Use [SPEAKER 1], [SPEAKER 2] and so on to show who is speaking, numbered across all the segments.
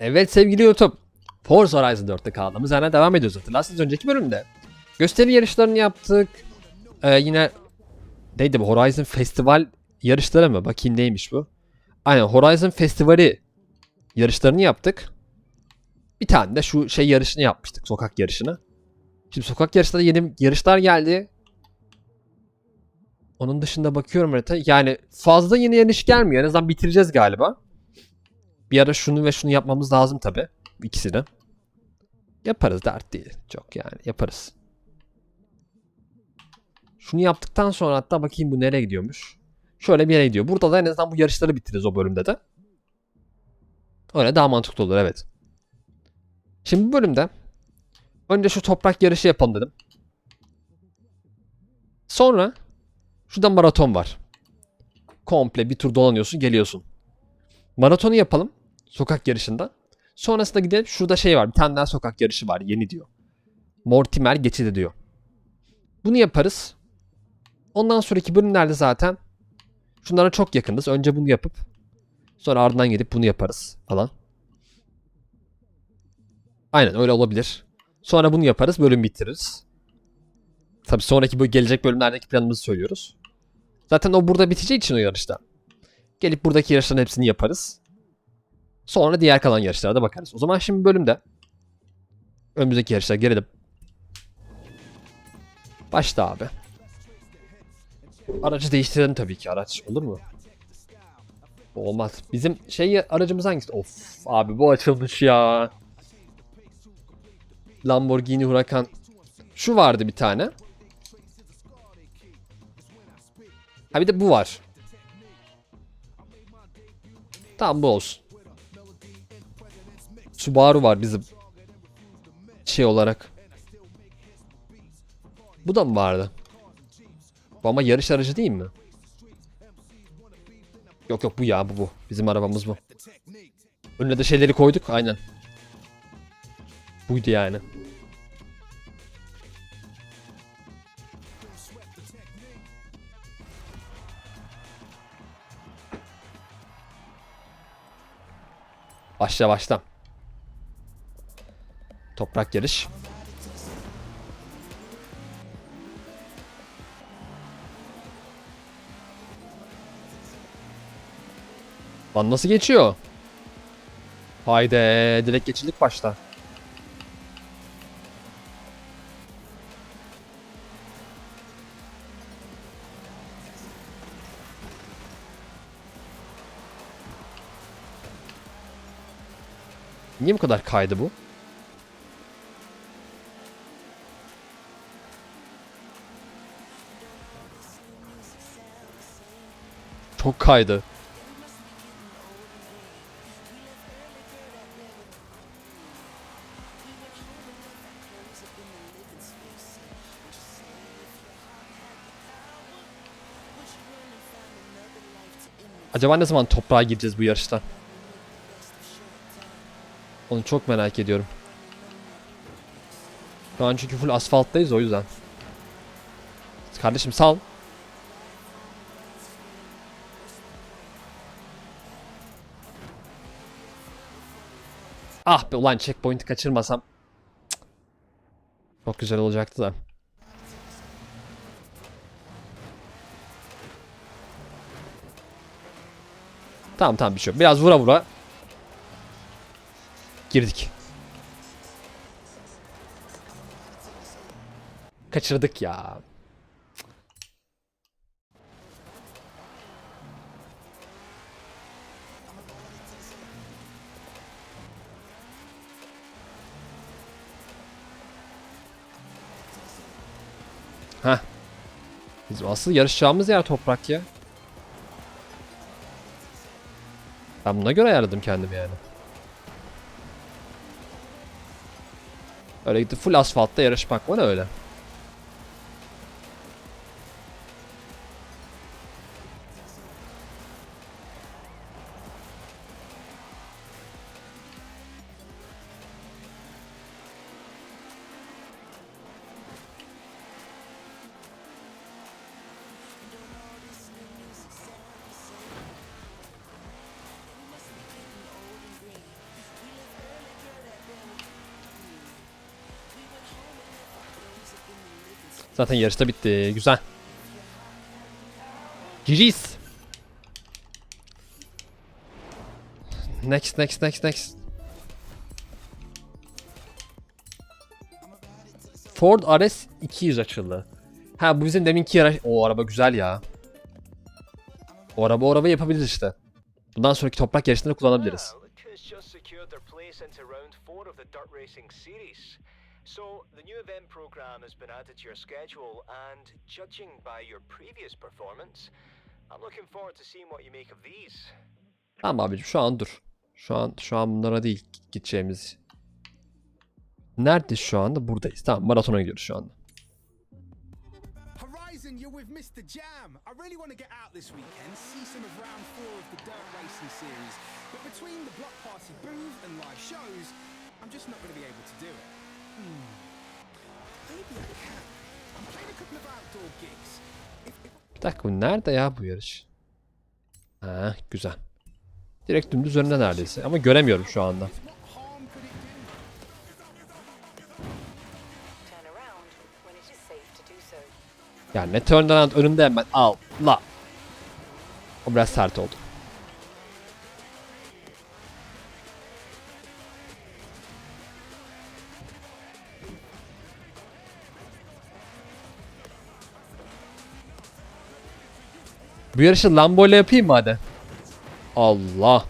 [SPEAKER 1] Evet sevgili YouTube. Forza Horizon 4'te kaldığımız yerden devam ediyoruz hatırlarsınız önceki bölümde. Gösteri yarışlarını yaptık. Ee, yine neydi bu Horizon Festival yarışları mı? Bakayım neymiş bu. Aynen Horizon Festivali yarışlarını yaptık. Bir tane de şu şey yarışını yapmıştık. Sokak yarışını. Şimdi sokak yarışlarında yeni yarışlar geldi. Onun dışında bakıyorum harita. Yani fazla yeni yarış gelmiyor. En azından bitireceğiz galiba. Bir ara şunu ve şunu yapmamız lazım tabi. İkisini. Yaparız dert değil. Çok yani yaparız. Şunu yaptıktan sonra hatta bakayım bu nereye gidiyormuş. Şöyle bir yere gidiyor. Burada da en azından bu yarışları bitiririz o bölümde de. Öyle daha mantıklı olur evet. Şimdi bu bölümde önce şu toprak yarışı yapalım dedim. Sonra şurada maraton var. Komple bir tur dolanıyorsun geliyorsun. Maratonu yapalım. Sokak yarışında. Sonrasında gidelim. Şurada şey var. Bir tane daha sokak yarışı var. Yeni diyor. Mortimer geçidi diyor. Bunu yaparız. Ondan sonraki bölümlerde zaten şunlara çok yakınız. Önce bunu yapıp sonra ardından gidip bunu yaparız falan. Aynen öyle olabilir. Sonra bunu yaparız. Bölüm bitiririz. Tabii sonraki bu gelecek bölümlerdeki planımızı söylüyoruz. Zaten o burada biteceği için o yarışta. Gelip buradaki yarışların hepsini yaparız. Sonra diğer kalan yarışlara da bakarız. O zaman şimdi bölümde önümüzdeki yarışlara gelelim. Başta abi. Aracı değiştirelim tabii ki araç. Olur mu? Olmaz. Bizim şey aracımız hangisi? Of abi bu açılmış ya. Lamborghini Huracan. Şu vardı bir tane. Ha bir de bu var. Tamam bu olsun. Subaru var bizim. Şey olarak. Bu da mı vardı? Bu ama yarış aracı değil mi? Yok yok bu ya bu bu. Bizim arabamız bu. Önüne de şeyleri koyduk aynen. Buydu yani. Başla başla. Toprak yarış. Lan nasıl geçiyor? Haydi direkt geçildik başta. Niye bu kadar kaydı bu? Çok kaydı. Acaba ne zaman toprağa gireceğiz bu yarışta? Onu çok merak ediyorum. Şu an çünkü full asfalttayız o yüzden. Kardeşim sal. Ah be ulan checkpoint'i kaçırmasam. Çok güzel olacaktı da. Tamam tamam bir şey yok. Biraz vura vura. Girdik. Kaçırdık ya. Ha. Biz asıl yarışacağımız yer toprak ya. Ben buna göre ayarladım kendimi yani. Öyle gitti full asfaltta yarışmak var öyle. Zaten yarışta bitti. Güzel. GG's. Next, next, next, next. Ford RS 200 açıldı. Ha bu bizim deminki yarış... O araba güzel ya. O araba o araba yapabiliriz işte. Bundan sonraki toprak yarışlarında kullanabiliriz.
[SPEAKER 2] So, the new event program has been added to your schedule, and judging by your previous performance, I'm looking forward to seeing what you make of these.
[SPEAKER 1] Tamam abicim şu an dur. Şu an şu an bunlara değil gideceğimiz. Nerede şu anda? Buradayız. Tamam maratona gidiyoruz şu anda.
[SPEAKER 3] Horizon, you're with Mr. Jam. I really want to get out this weekend, see some of round four of the Dirt Racing series. But between the block party booth and live shows, I'm just not going to be able to do it.
[SPEAKER 1] Bir dakika bu nerede ya bu yarış? Ha güzel. Direkt dümdüz önünde neredeyse ama göremiyorum şu anda. Yani ne turnaround önünde hemen Allah. O biraz sert oldu. Bu yarışı Lambo ile yapayım mı hadi? Allah.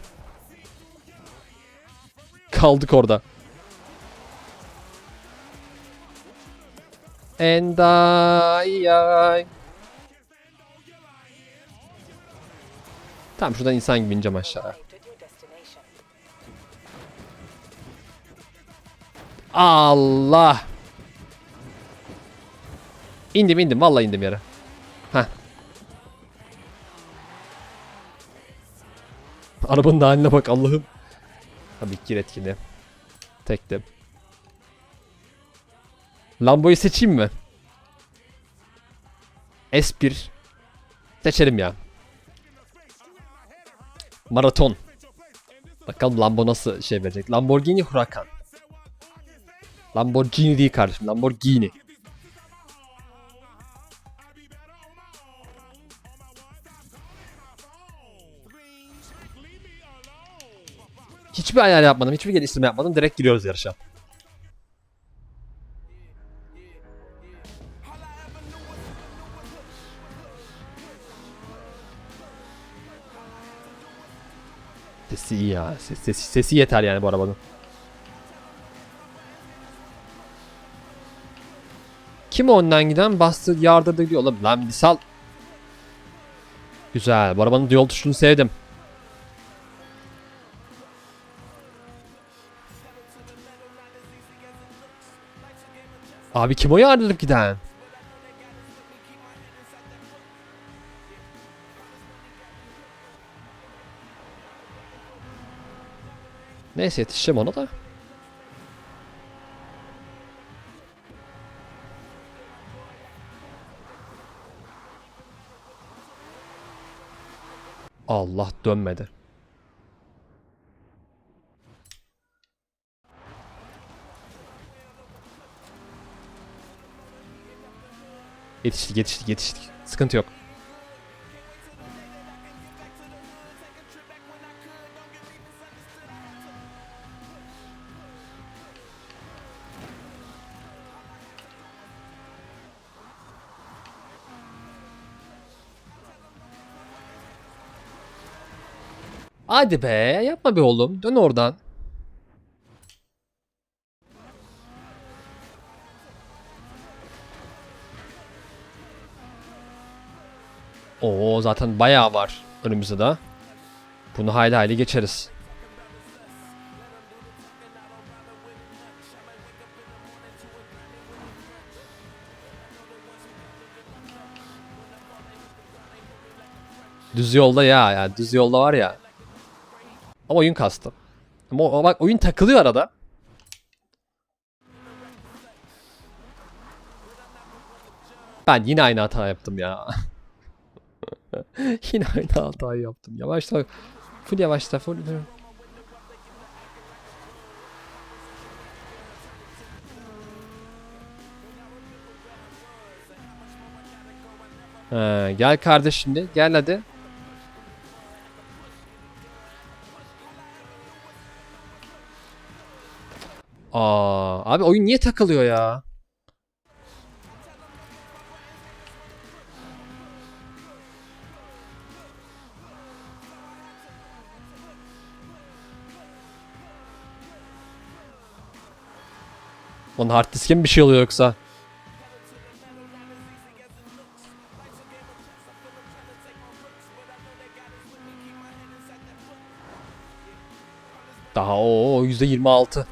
[SPEAKER 1] Kaldık orada. And I, I. Tamam şuradan insan gibi ineceğim aşağıya. Allah. İndim indim vallahi indim yere. Arabanın haline bak Allah'ım. Tabii ki etkili. Tektim. Lambo'yu seçeyim mi? S1. Seçelim ya. Maraton. Bakalım Lambo nasıl şey verecek. Lamborghini Huracan. Lamborghini değil kardeşim. Lamborghini. Hiçbir ayar yapmadım. Hiçbir geliştirme yapmadım. Direkt giriyoruz yarışa. Sesi iyi ya. Ses- Sesi, sesi yeter yani bu arabanın. Kim o önden giden? Bastı yardırdı. Oğlum lan bir sal. Güzel. Bu arabanın yol tuşunu sevdim. Abi kim o yardırıp giden? Neyse yetişeceğim ona da. Allah dönmedi. Yetiştik yetiştik yetiştik. Sıkıntı yok. Hadi be yapma be oğlum. Dön oradan. Zaten bayağı var önümüzde de. Bunu hayli hayli geçeriz. Düz yolda ya ya düz yolda var ya. Ama oyun kastı. Ama bak oyun takılıyor arada. Ben yine aynı hata yaptım ya. yine aynı hatayı yaptım. Yavaşla. Full yavaşla. Full. He, gel kardeş şimdi. Gel hadi. Aa, abi oyun niye takılıyor ya? Onun hard diske mi bir şey oluyor yoksa? Daha o %26.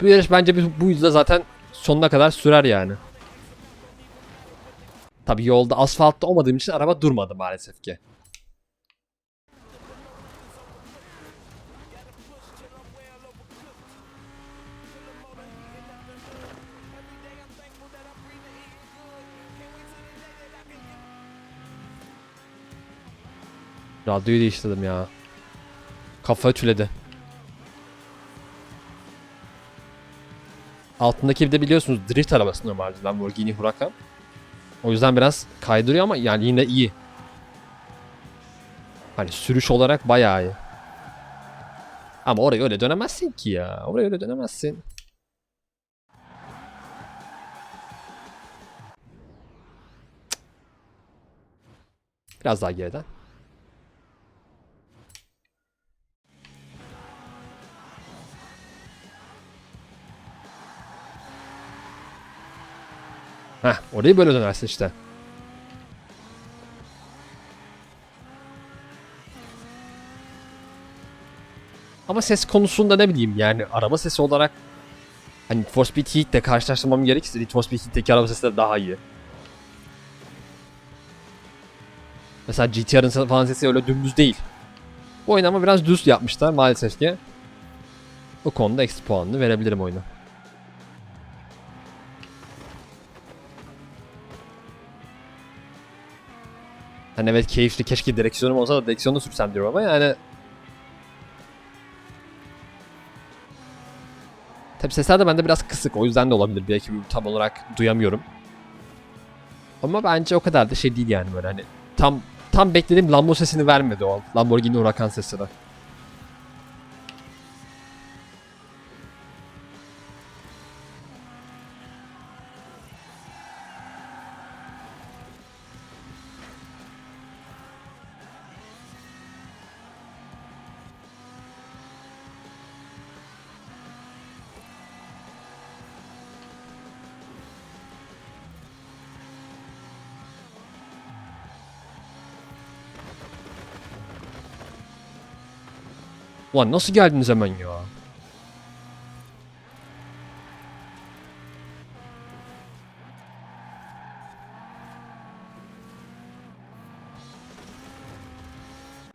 [SPEAKER 1] Bu yarış bence bu yüzde zaten sonuna kadar sürer yani. Tabi yolda asfaltta olmadığım için araba durmadı maalesef ki. Radyoyu değiştirdim ya. Kafa ütüledi. Altındaki bir de biliyorsunuz drift arabası normalde Lamborghini Huracan. O yüzden biraz kaydırıyor ama yani yine iyi. Hani sürüş olarak bayağı iyi. Ama oraya öyle dönemezsin ki ya. Oraya öyle dönemezsin. Biraz daha geriden. Heh, orayı böyle dönersin işte. Ama ses konusunda ne bileyim yani araba sesi olarak hani for Speed Heat'le karşılaştırmam gerekirse Need for Speed Heat'teki araba sesi de daha iyi. Mesela GTR'ın falan sesi öyle dümdüz değil. Bu oyunu ama biraz düz yapmışlar maalesef ki. Bu konuda eksi puanını verebilirim oyuna. Hani evet keyifli. Keşke direksiyonum olsa da direksiyonda sürsem diyorum ama yani Tabi sesler de bende biraz kısık. O yüzden de olabilir. Belki tam olarak duyamıyorum. Ama bence o kadar da şey değil yani böyle. Hani tam tam beklediğim Lambo sesini vermedi o Lamborghini Huracan sesini. Ulan nasıl geldiniz hemen ya?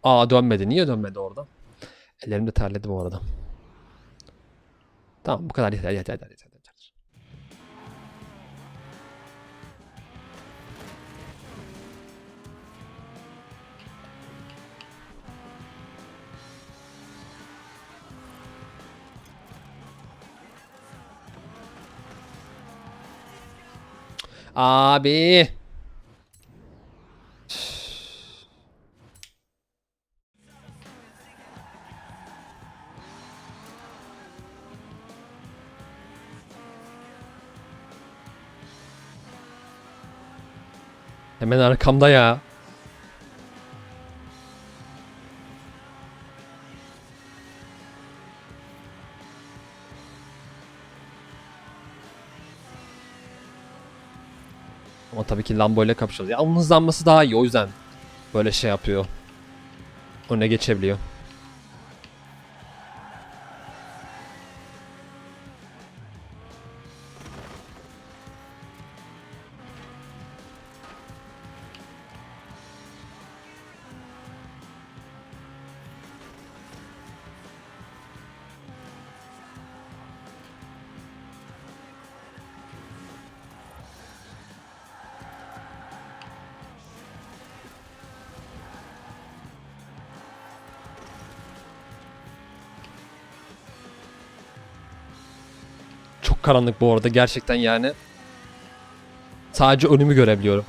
[SPEAKER 1] Aa dönmedi. Niye dönmedi orada? Ellerim de terledi bu arada. Tamam bu kadar yeter yeter yeter yeter. Abi. Hemen arkamda ya. Tabii ki Lambo ile kapışıyoruz. Ya onun hızlanması daha iyi o yüzden böyle şey yapıyor. Öne geçebiliyor. Karanlık bu arada gerçekten yani. Sadece önümü görebiliyorum.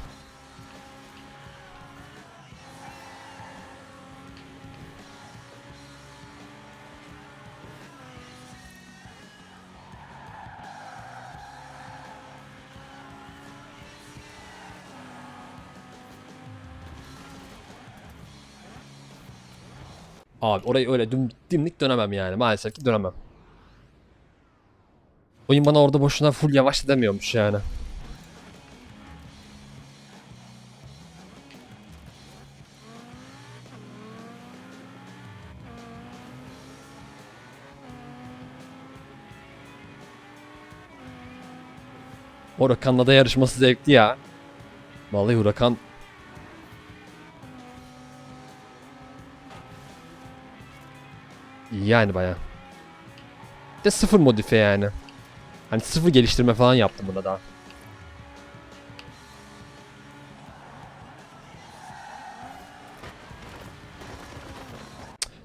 [SPEAKER 1] Abi orayı öyle dim, dimdik dönemem yani. Maalesef ki dönemem. Oyun bana orada boşuna full yavaş demiyormuş yani. O da yarışması zevkli ya. Vallahi İyi yani baya. De sıfır modifiye yani. Hani sıfır geliştirme falan yaptım buna daha.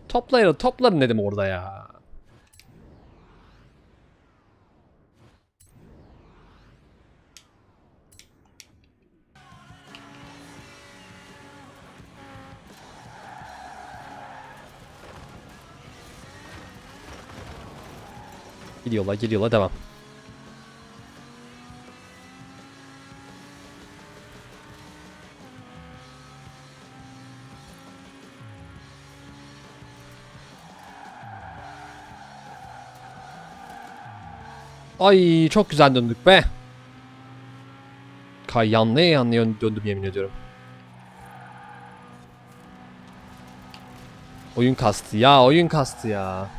[SPEAKER 1] Toplayalım, toplarım dedim orada ya. Gidiyorlar, geliyorlar, devam. Ay çok güzel döndük be. Kay yanlaya yanlaya döndüm yemin ediyorum. Oyun kastı ya oyun kastı ya.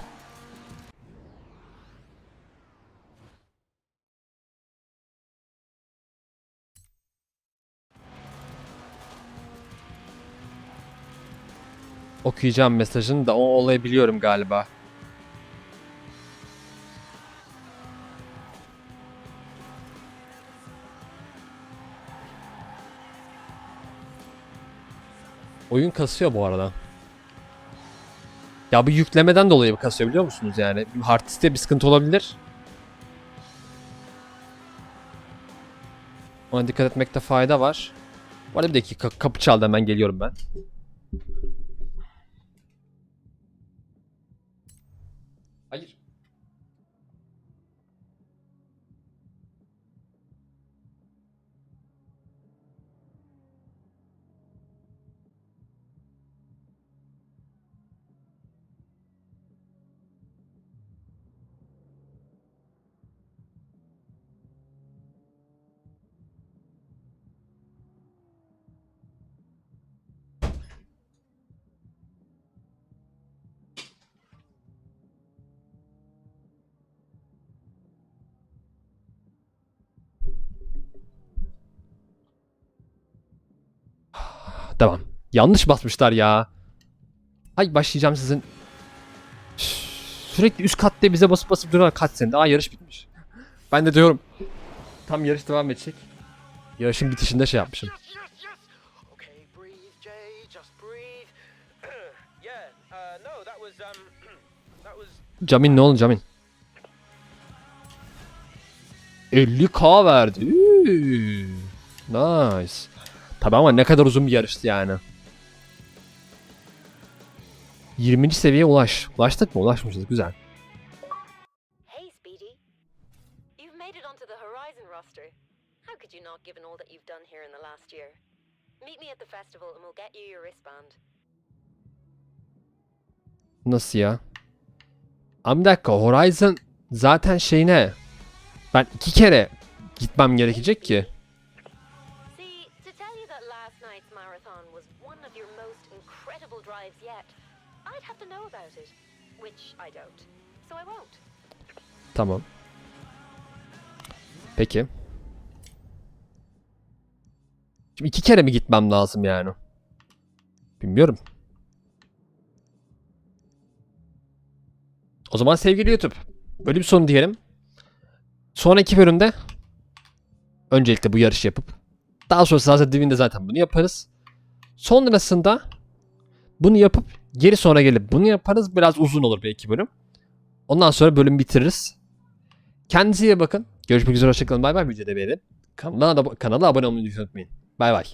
[SPEAKER 1] Okuyacağım mesajını da o olayı biliyorum galiba. Oyun kasıyor bu arada. Ya bu yüklemeden dolayı kasıyor biliyor musunuz yani? Hard diskte bir sıkıntı olabilir. Ona dikkat etmekte fayda var. Bu arada bir dakika kapı çaldı hemen geliyorum ben. Devam. Yanlış basmışlar ya. Ay başlayacağım sizin. Sürekli üst katta bize basıp basıp duruyorlar kaç sene. Aa yarış bitmiş. Ben de diyorum. Tam yarış devam edecek. Yarışın bitişinde şey yapmışım.
[SPEAKER 2] Yeah. Uh, um,
[SPEAKER 1] Camin ne oldu Camin? 50k verdi. Üü. Nice. Tabi ama ne kadar uzun bir yarıştı yani. 20. seviyeye ulaş. Ulaştık mı? Ulaşmışız. Güzel.
[SPEAKER 4] Hey, Speedy. You've made it onto the Horizon roster. How could you not, given all that you've done here in the last year? Meet me at the festival and we'll get you your wristband.
[SPEAKER 1] Nasıl ya? Ama bir dakika Horizon zaten şey ne? Ben iki kere gitmem gerekecek ki. Tamam. Peki. Şimdi iki kere mi gitmem lazım yani? Bilmiyorum. O zaman sevgili YouTube. Böyle bir sonu diyelim. Sonraki bölümde öncelikle bu yarışı yapıp daha sonra zaten dibinde zaten bunu yaparız. Sonrasında bunu yapıp geri sonra gelip bunu yaparız. Biraz uzun olur belki bölüm. Ondan sonra bölüm bitiririz. Kendinize iyi bakın. Görüşmek üzere hoşçakalın. Bay bay. Videoda beğenin. Kanala, kanala abone olmayı unutmayın. Bay bay.